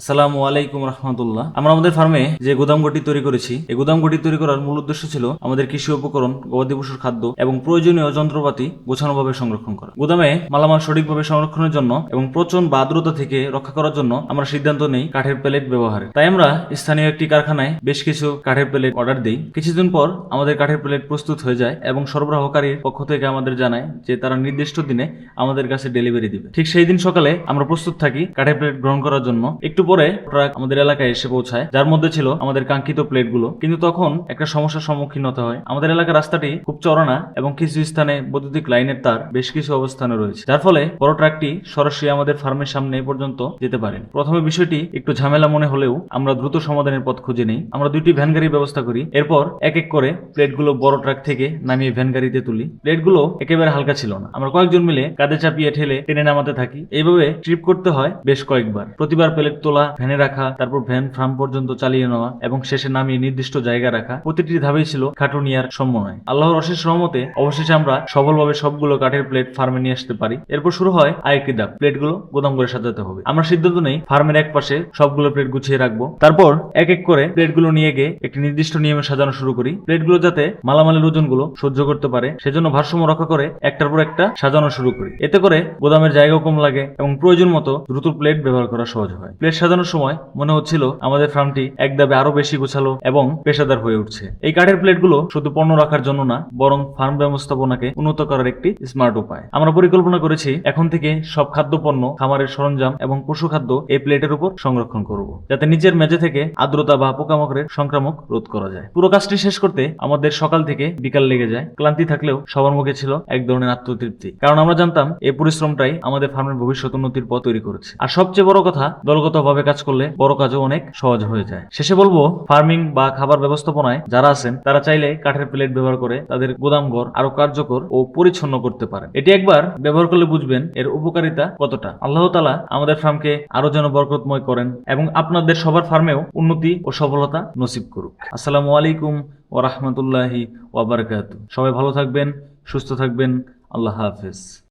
আসসালামু আলাইকুম রহমতুল্লাহ। আমরা আমাদের ফার্মে যে গুদামঘটি তৈরি করেছি, এই গুদামঘটি তৈরি করার মূল উদ্দেশ্য ছিল আমাদের কৃষি উপকরণ, গবাদি পশুর খাদ্য এবং প্রয়োজনীয় যন্ত্রপাতি গোছানোভাবে সংরক্ষণ করা। গুদামে মালামাল সঠিকভাবে সংরক্ষণের জন্য এবং প্রচণ্ড বা আর্দ্রতা থেকে রক্ষা করার জন্য আমরা সিদ্ধান্ত নেই কাঠের প্লেট ব্যবহারে তাই আমরা স্থানীয় একটি কারখানায় বেশ কিছু কাঠের প্লেট অর্ডার দিই। কিছুদিন পর আমাদের কাঠের প্লেট প্রস্তুত হয়ে যায় এবং সরবরাহকারীর পক্ষ থেকে আমাদের জানায় যে তারা নির্দিষ্ট দিনে আমাদের কাছে ডেলিভারি দিবে। ঠিক সেই দিন সকালে আমরা প্রস্তুত থাকি কাঠের প্লেট গ্রহণ করার জন্য। একটু পরে ট্রাক আমাদের এলাকায় এসে পৌঁছায়, যার মধ্যে ছিল আমাদের কাঙ্ক্ষিত প্লেটগুলো। কিন্তু তখন একটা সমস্যার সম্মুখীন হতে হয়। আমাদের এলাকার রাস্তাটি খুব চড়ানা এবং কিছু স্থানে বৈদ্যুতিক লাইনের তার, বেশ কিছু অবস্থানে রয়েছে। যার ফলে বড় ট্রাকটি সরাসরি আমাদের ফার্মের সামনে পর্যন্ত যেতে পারেন। প্রথমে বিষয়টি একটু ঝামেলা মনে হলেও আমরা দ্রুত সমাধানের পথ খুঁজে নেই। আমরা দুইটি ভ্যান গাড়ির ব্যবস্থা করি। এরপর এক এক করে প্লেটগুলো বড় ট্রাক থেকে নামিয়ে ভ্যান গাড়িতে তুলি। প্লেটগুলো একেবারে হালকা ছিল না। আমরা কয়েকজন মিলে কাঁধে চাপিয়ে ঠেলে টেনে নামাতে থাকি। এইভাবে ট্রিপ করতে হয় বেশ কয়েকবার। প্রতিবার প্লেট তোলা ভ্যানে রাখা, তারপর ভ্যান ফার্ম পর্যন্ত চালিয়ে নেওয়া এবং শেষে নামিয়ে নির্দিষ্ট জায়গা রাখা। প্রতিটি ধাপেই ছিল খাটুনিয়ার সমন্বয়। আল্লাহর অশেষ রহমতে অবশেষে আমরা সফলভাবে সবগুলো কাঠের প্লেট ফার্মে নিয়ে আসতে পারি। এরপর শুরু হয় আরেকটি ধাপ, প্লেটগুলো গোদাম করে সাজাতে হবে। আমরা সিদ্ধান্ত নেই ফার্মের এক পাশে সবগুলো প্লেট গুছিয়ে রাখব। তারপর এক এক করে প্লেটগুলো নিয়ে গিয়ে একটি নির্দিষ্ট নিয়মে সাজানো শুরু করি। প্লেটগুলো যাতে মালামালের ওজনগুলো সহ্য করতে পারে, সেজন্য ভারসাম্য রক্ষা করে একটার পর একটা সাজানো শুরু করি। এতে করে গোদামের জায়গাও কম লাগে এবং প্রয়োজন মতো দ্রুত প্লেট ব্যবহার করা সহজ হয়। প্লেট সাজানোর সময় মনে হচ্ছিল আমাদের ফার্মটি এক ধাপে আরও বেশি গোছালো এবং পেশাদার হয়ে উঠছে। এই কাঠের প্লেটগুলো শুধু পণ্য রাখার জন্য না, বরং ফার্ম ব্যবস্থাপনাকে উন্নত করার একটি স্মার্ট উপায়। আমরা পরিকল্পনা করেছি, এখন থেকে সব খাদ্য পণ্য খামারের সরঞ্জাম এবং পশু খাদ্য এই প্লেটের উপর সংরক্ষণ করব, যাতে নিচের মেঝে থেকে আর্দ্রতা বা পোকামাকড়ের সংক্রামক রোধ করা যায়। পুরো কাজটি শেষ করতে আমাদের সকাল থেকে বিকাল লেগে যায়। ক্লান্তি থাকলেও সবার মুখে ছিল এক ধরনের আত্মতৃপ্তি, কারণ আমরা জানতাম এই পরিশ্রমটাই আমাদের ফার্মের ভবিষ্যৎ উন্নতির পথ তৈরি করেছে। আর সবচেয়ে বড় কথা, দলগতভাবে কাজ করলে বড় কাজও অনেক সহজ হয়ে যায়। শেষে বলব, ফার্মিং বা খাবার ব্যবস্থাপনায় যারা আছেন, তারা চাইলে কাঠের প্লেট ব্যবহার করে তাদের গোদামঘর আরও কার্যকর ও পরিচ্ছন্ন করতে পারেন। এটি একবার ব্যবহার করলে বুঝবেন এর উপকারিতা কতটা। আল্লাহ তালা আমাদের ফার্মকে আরও যেন বরকতময় করেন এবং আপনাদের সবার ফার্মেও উন্নতি ও সফলতা নসিব করুক। আসসালামু আলাইকুম ও রহমতুল্লাহি ওয়াবারকাত সবাই ভালো থাকবেন, সুস্থ থাকবেন। আল্লাহ হাফেজ।